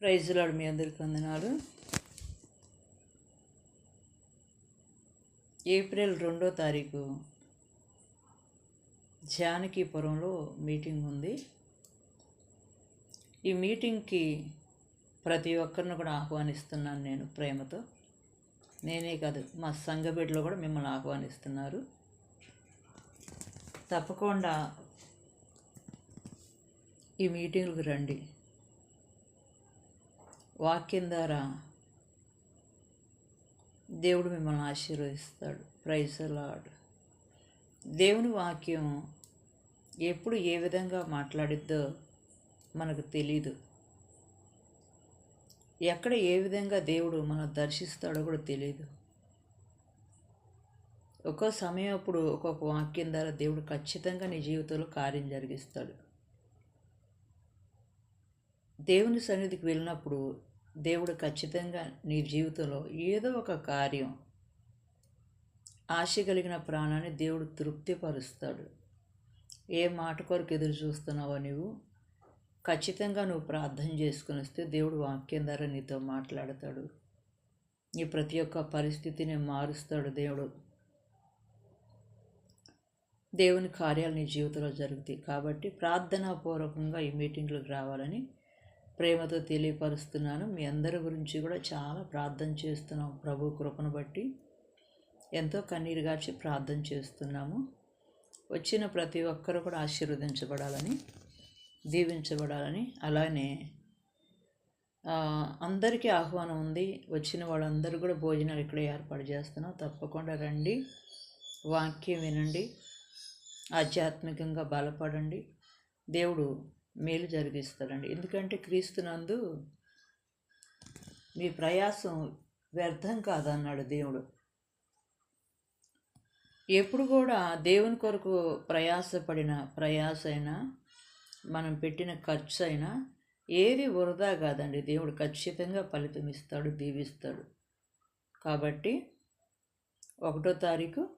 ప్రైజులాడు మీ అందరికి వందనాలు. ఏప్రిల్ రెండో తారీఖు జానకీపురంలో మీటింగ్ ఉంది. ఈ మీటింగ్కి ప్రతి ఒక్కరిని కూడా ఆహ్వానిస్తున్నాను నేను ప్రేమతో. నేనే కాదు మా సంఘ బిడ్డలు కూడా మిమ్మల్ని ఆహ్వానిస్తున్నారు. తప్పకుండా ఈ మీటింగ్లకు రండి. వాక్యం ద్వారా దేవుడు మిమ్మల్ని ఆశీర్వదిస్తాడు. ప్రైజలాడు దేవుని వాక్యం ఎప్పుడు ఏ విధంగా మాట్లాడిద్దో మనకు తెలీదు. ఎక్కడ ఏ విధంగా దేవుడు మనం దర్శిస్తాడో కూడా తెలియదు ఒక్కో సమయం అప్పుడు ఒక్కొక్క వాక్యం ద్వారా దేవుడు ఖచ్చితంగా నీ జీవితంలో కార్యం జరిగిస్తాడు. దేవుని సన్నిధికి వెళ్ళినప్పుడు దేవుడు ఖచ్చితంగా నీ జీవితంలో ఏదో ఒక కార్యం ఆశ కలిగిన ప్రాణాన్ని దేవుడు తృప్తిపరుస్తాడు. ఏ మాట కొరకు ఎదురు చూస్తున్నావో నువ్వు ఖచ్చితంగా నువ్వు ప్రార్థన చేసుకుని వస్తే దేవుడు వాక్యం ద్వారా నీతో మాట్లాడతాడు. నీ ప్రతి ఒక్క పరిస్థితిని మారుస్తాడు దేవుడు. దేవుని కార్యాలు నీ జీవితంలో జరుగుతాయి. కాబట్టి ప్రార్థనాపూర్వకంగా ఈ మీటింగ్లకు రావాలని ప్రేమతో తెలియపరుస్తున్నాను. మీ అందరి గురించి కూడా చాలా ప్రార్థన చేస్తున్నాం. ప్రభు కృపను బట్టి ఎంతో కన్నీరు గార్చి ప్రార్థన చేస్తున్నాము. వచ్చిన ప్రతి ఒక్కరు కూడా ఆశీర్వదించబడాలని దీవించబడాలని అలానే అందరికీ ఆహ్వానం ఉంది. వచ్చిన వాళ్ళందరూ కూడా భోజనాలు ఇక్కడే ఏర్పాటు చేస్తున్నాం. తప్పకుండా రండి. వాక్యం వినండి. ఆధ్యాత్మికంగా బలపడండి. దేవుడు మేలు జరిగిస్తాడండి ఎందుకంటే క్రీస్తునందు మీ ప్రయాసం వ్యర్థం కాదన్నాడు దేవుడు. ఎప్పుడు కూడా దేవుని కొరకు ప్రయాసపడిన ప్రయాస అయినా మనం పెట్టిన ఖర్చు అయినా ఏది వృధా కాదండి. దేవుడు ఖచ్చితంగా ఫలితం ఇస్తాడు దీవిస్తాడు. కాబట్టి ఒకటో తారీఖు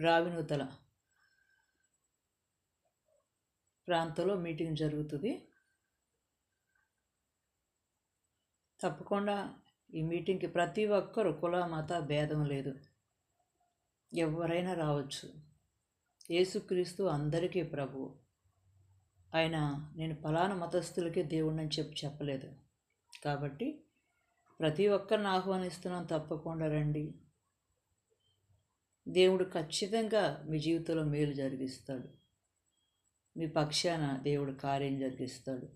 రావినూతల ప్రాంతంలో మీటింగ్ జరుగుతుంది. తప్పకుండా ఈ మీటింగ్కి ప్రతి ఒక్కరు కుల మత భేదం లేదు. ఎవరైనా రావచ్చు. యేసుక్రీస్తు అందరికీ ప్రభువు ఆయన నేను ఫలానా మతస్థులకే దేవుడిని చెప్పి చెప్పలేదు. కాబట్టి ప్రతి ఒక్కరిని ఆహ్వానిస్తున్నాం తప్పకుండా రండి. దేవుడు ఖచ్చితంగా మీ జీవితంలో మేలు జరిగిస్తాడు. మీ పక్షాన దేవుడు కార్యం జరిగిస్తాడు.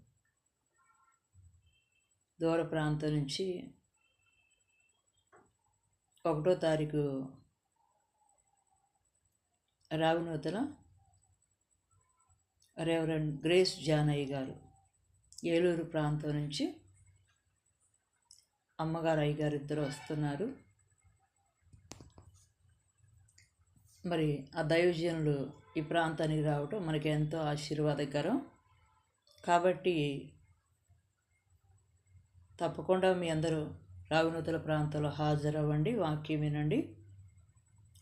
దూర ప్రాంతం నుంచి ఒకటో తారీఖు రావినూతల రెవరెండ్ గ్రేస్ జానయ్య గారు ఏలూరు ప్రాంతం నుంచి అమ్మగారు అయ్యగారు ఇద్దరు వస్తున్నారు. మరి ఆ దైవజనులు ఈ ప్రాంతానికి రావటం మనకి ఎంతో ఆశీర్వాదకరం. కాబట్టి తప్పకుండా మీ అందరూ రావినూతల ప్రాంతంలో హాజరవ్వండి వాక్యం వినండి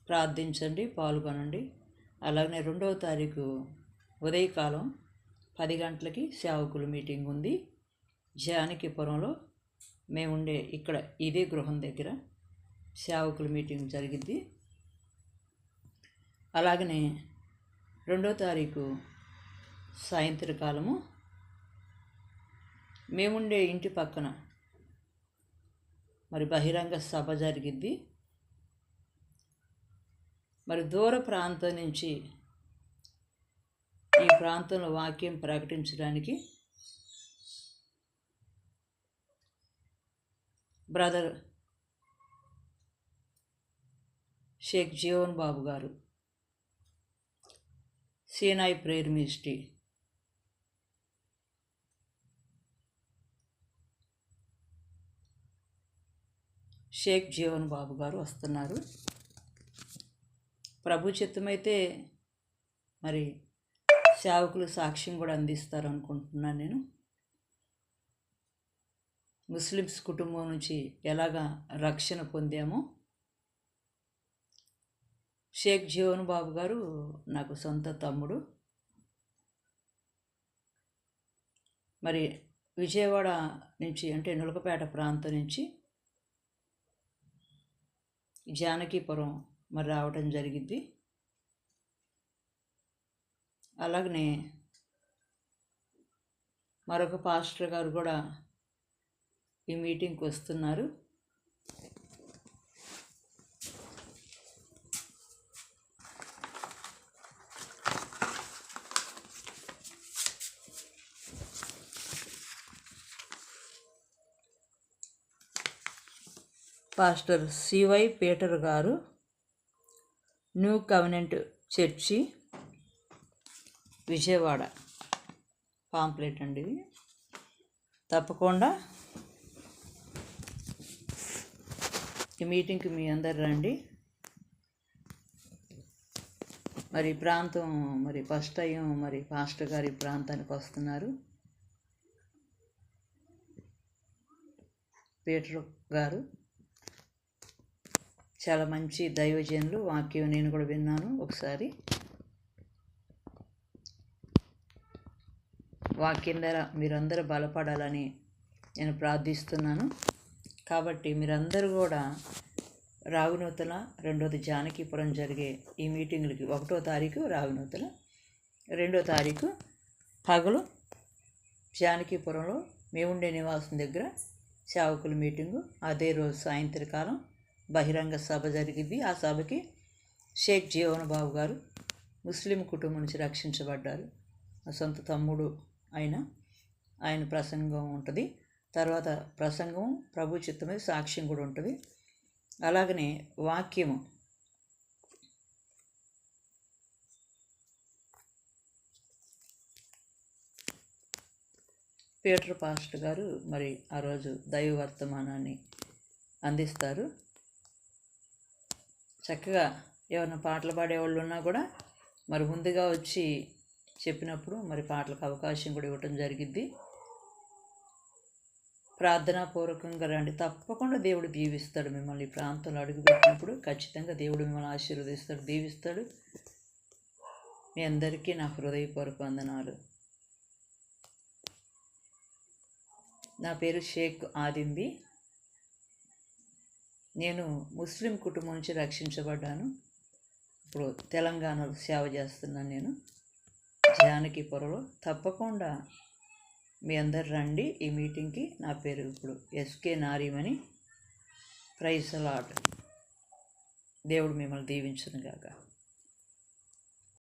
ప్రార్థించండి పాల్గొనండి. అలాగనే రెండవ తారీఖు ఉదయకాలం పది గంటలకి సేవకుల మీటింగ్ ఉంది. జానకిపురంలో మేముండే ఇక్కడ ఇదే గృహం దగ్గర సేవకుల మీటింగ్ జరిగింది అలాగనే రెండో తారీఖు సాయంత్రకాలము. మేముండే ఇంటి పక్కన మరి బహిరంగ సభ జరిగిద్ది. మరి దూర ప్రాంతం నుంచి ఈ ప్రాంతంలో వాక్యం ప్రకటించడానికి బ్రదర్ షేక్ జీవన్ బాబు గారు Sinai prayer ministry Shaik Jeevan Babu గారు వస్తున్నారు. ప్రభు చిత్తమైతే మరి సేవకులు సాక్ష్యం కూడా అందిస్తారు అనుకుంటున్నాను నేను. ముస్లిమ్స్ కుటుంబం నుంచి ఎలాగా రక్షణ పొందామో షేక్ జీవన్ బాబు గారు నాకు సొంత తమ్ముడు. మరి విజయవాడ నుంచి అంటే నులకపేట ప్రాంతం నుంచి జానకీపురం మరి రావటం జరిగింది అలాగనే మరొక పాస్టర్ గారు కూడా ఈ మీటింగ్కి వస్తున్నారు. పాస్టర్ సివై పీటర్ గారు new covenant church Vijayawada. Pamphlet అండి తప్పకుండా ఈ మీటింగ్కి మీ అందరు రండి. మరి ప్రాంతం మరి ఫస్ట్ టైం మరి పాస్టర్ గారి ప్రాంతానికి వస్తున్నారు. పీటర్ గారు చాలా మంచి దైవజనులు వాక్యం నేను కూడా విన్నాను ఒకసారి. వాక్యం ద్వారా మీరందరూ బలపడాలని నేను ప్రార్థిస్తున్నాను. కాబట్టి మీరందరూ కూడా రాగునూతల రెండోది జానకీపురం జరిగే ఈ మీటింగులకి ఒకటో తారీఖు రాగునూతల రెండో తారీఖు పగలు జానకీపురంలో మేముండే నివాసం దగ్గర సేవకుల మీటింగు అదే రోజు సాయంత్రకాలం బహిరంగ సభ జరిగింది. ఆ సభకి షేక్ జీవన్ బాబు గారు ముస్లిం కుటుంబం నుంచి రక్షించబడ్డారు. సొంత తమ్ముడు ఆయన ఆయన ప్రసంగం ఉంటుంది. తర్వాత ప్రసంగం ప్రభు చిత్తమే సాక్ష్యం కూడా ఉంటుంది. అలాగనే వాక్యము. పీటర్ పాస్టర్ గారు మరి ఆ రోజు దైవ వర్తమానాన్ని అందిస్తారు. చక్కగా ఏమైనా పాటలు పాడేవాళ్ళు ఉన్నా కూడా మరి ముందుగా వచ్చి చెప్పినప్పుడు మరి పాటలకు అవకాశం కూడా ఇవ్వటం జరిగిద్ది. ప్రార్థనాపూర్వకంగా రండి. తప్పకుండా దేవుడు దీవిస్తాడు మిమ్మల్ని ఈ ప్రాంతంలో అడుగుపెట్టినప్పుడు. ఖచ్చితంగా దేవుడు మిమ్మల్ని ఆశీర్వదిస్తాడు దీవిస్తాడు. మీ అందరికీ నా హృదయపూర్వక వందనాలు. నా పేరు షేక్ ఆదింబి నేను ముస్లిం కుటుంబం నుంచి రక్షించబడ్డాను. ఇప్పుడు తెలంగాణలో సేవ చేస్తున్నాను నేను. జానకి పొరలో తప్పకుండా మీ అందరు రండి. ఈ మీటింగ్కి నా పేరు ఇప్పుడు ఎస్కే నారీమణి. ప్రైజ్ అలాట్ దేవుడు మిమ్మల్ని దీవించును గాక